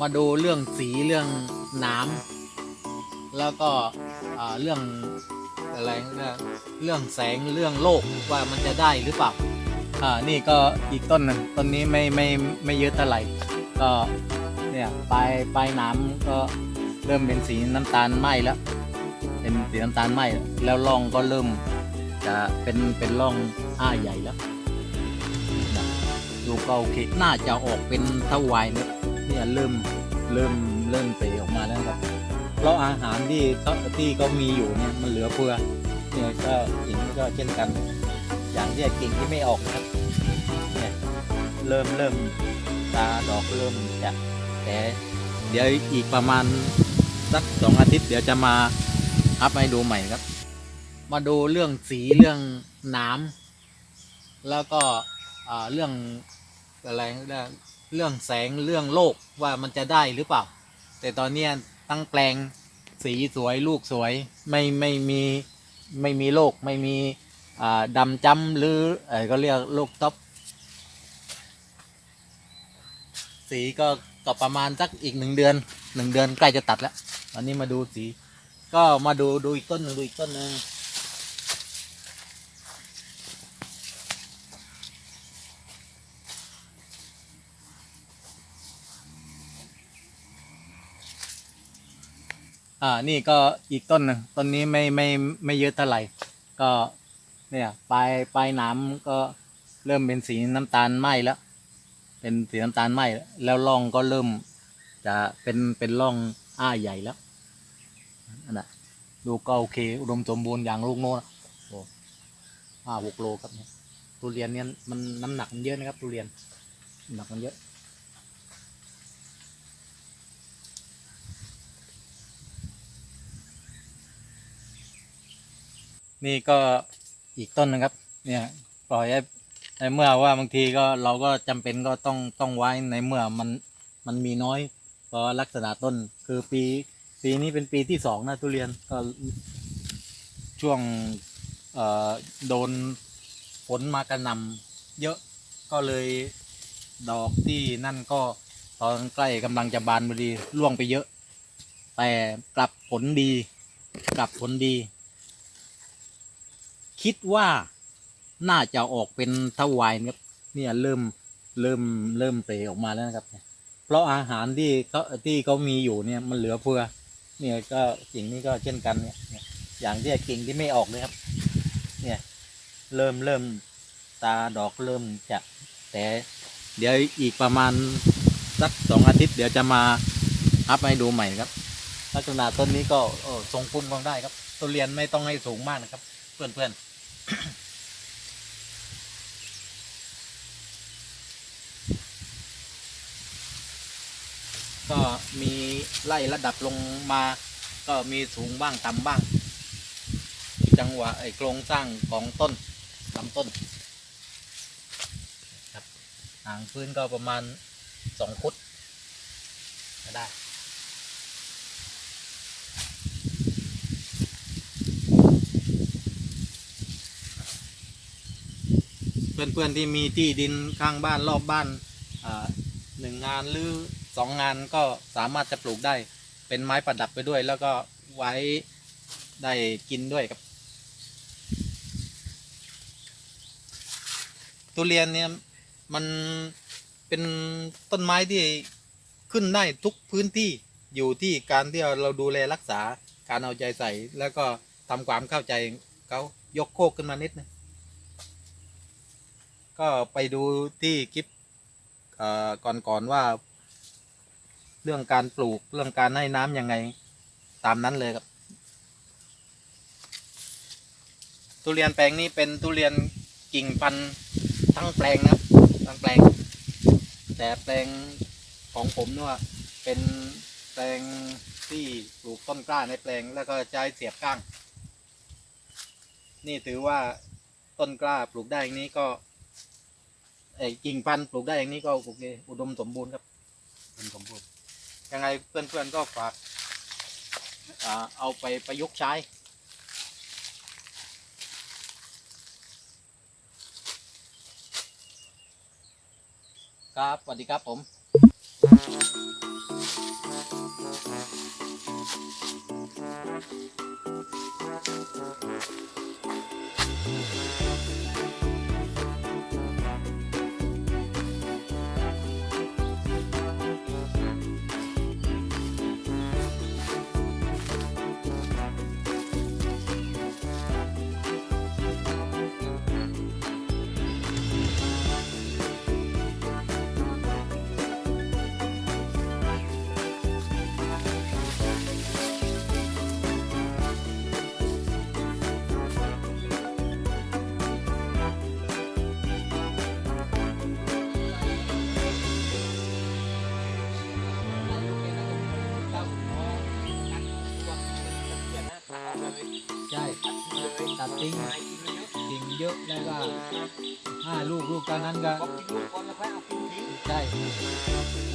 มาดูเรื่องสีเรื่องน้ำแล้วก็เรื่องอะไรเรื่องแสงเรื่องโลกว่ามันจะได้หรือเปล่าอ่านี่ก็อีกต้นหนึ่งต้นนี้ไม่ไม่ไม่เยอะเท่าไหร่ก็เนี่ยปลายปลายน้ำก็เริ่มเป็นสีน้ำตาลไหม้แล้ว เป็นสีน้ำตาลไหม้แล้วร่องก็เริ่มจะเป็นเป็นร่องอ้าใหญ่แล้วดูก็โอเค น่าจะออกเป็นทวายเนี่ย เนี่ยเริ่มเริ่มเริ่มเตะออกมาแล้วครับเพราะอาหารที่ที่เขามีอยู่เนี่ยมันเหลือเฟือเนี่ยก็กิ่งก็เช่นกัน อย่างที่กิ่งที่ไม่ออกนะครับเนี่ยเริ่มเริ่มตาดอกเริ่มจะแต่เดี๋ยวอีกประมาณสักสองอาทิตย์เดี๋ยวจะมาอัพให้ดูใหม่ครับ มาดูเรื่องสีเรื่องน้ำแล้วก็เรื่องอะไรนะ เรื่องแสงเรื่องโลกว่ามันจะได้หรือเปล่า แต่ตอนเนี้ยตั้งแปลงสีสวยลูกสวยไม่ไม่มีไม่มีโรคไม่มีอ่าดำจำหรือเออก็เรียกโรคท็อปสีก็ก็ประมาณสักอีกหนึ่งเดือนหนึ่งเดือนใกล้จะตัดแล้วตอนนี้มาดูสี ก็มาดูดูอีกต้นหนึ่งดูอีกต้นหนึ่ง อ่านี่ก็อีกต้นหนึ่งต้นนี้ไม่ไม่ไม่เยอะเท่าไหร่ ก็เนี่ยปลายปลายหน้ำก็เริ่มเป็นสีน้ำตาลไหม้แล้ว เป็นสีน้ำตาลไหม้แล้วร่องก็เริ่ม จะเป็นเป็นร่องอ้าใหญ่แล้วอันน่ะดูก็โอเค อุดมสมบูรณ์อย่างลูกโน้นโอ้ห้าหกโลครับเนี่ยทุเรียนเนี่ยมันน้ำหนักมันเยอะนะครับทุเรียนน้ำหนักมันเยอะ นี่ก็อีกต้นนะครับ เนี่ยปล่อยให้ในเมื่อว่าบางทีก็เราก็จำเป็นก็ต้องต้องไว้ในเมื่อมันมันมีน้อยเพราะลักษณะต้นคือปีปีนี้เป็นปีที่สองนะทุเรียนก็ช่วงเอ่อโดนฝนมากระหนำเยอะก็เลยดอกที่นั่นก็ตอนใกล้กำลังจะบานพอดีร่วงไปเยอะ แต่กลับผลดี กลับผลดี คิดว่าน่าจะออกเป็นทวายนะครับเนี่ยเริ่มเริ่มเริ่มเตะออกมาแล้วนะครับ เพราะอาหารที่เขาที่เขามีอยู่เนี่ยมันเหลือเฟือเนี่ยก็กิ่งนี้ก็เช่นกันเนี่ยอย่างที่กิ่งที่ไม่ออกเลยครับ เนี่ยเริ่มเริ่มตาดอกเริ่มจะแต่เดี๋ยวอีกประมาณสักสองอาทิตย์เดี๋ยวจะมาอัพให้ดูใหม่ครับ ลักษณะต้นนี้ก็ทรงพุ่มก็ได้ครับต้นเรียนไม่ต้องให้สูงมากนะครับ เพื่อนเพื่อน ก็มีไล่ระดับลงมา ก็มีสูงบ้างต่ำบ้าง จังหวะไอ้โครงสร้างของต้นลำต้นครับห่างพื้นก็ประมาณสองฟุตก็ได้ เพื่อนๆที่มีที่ดินข้างบ้านรอบบ้านหนึ่งงานหรือสองงานก็สามารถจะปลูกได้เป็นไม้ประดับไปด้วย แล้วก็ไว้ได้กินด้วยครับ ทุเรียนเนี่ยมันเป็นต้นไม้ที่ขึ้นได้ทุกพื้นที่อยู่ที่การที่เราดูแลรักษาการเอาใจใส่ แล้วก็ทำความเข้าใจเขายกโคกขึ้นมานิดนึง ก็ไปดูที่คลิปเอ่อก่อนๆว่า เรื่องการปลูกเรื่องการให้น้ำยังไงตามนั้นเลยครับ ทุเรียนแปลงนี้เป็นทุเรียนกิ่งพันทั้งแปลงนะทั้งแปลง แต่แปลงของผมเนี่ยเป็นแปลงที่ปลูกต้นกล้าในแปลงแล้วก็ใช้เสียบก้าง นี่ถือว่าต้นกล้าปลูกได้อย่างนี้ก็ ไอ้กิ่งพันธุ์ปลูกได้อย่างนี้ก็โอเคอุดมสมบูรณ์ครับอุดมสมบูรณ์ยังไงเพื่อนๆก็ฝากอเอาไปประยุกต์ใช้ครับสวัสดีครับผม ตัดทิ้งเลยตัดทิ้งนายกินเยอะกิ่งเยอะแล้วก็ห้าลูกลูกตอนนั้นก็พอกินลูกก่อนแล้วค่อยเอากินทิ้งใช่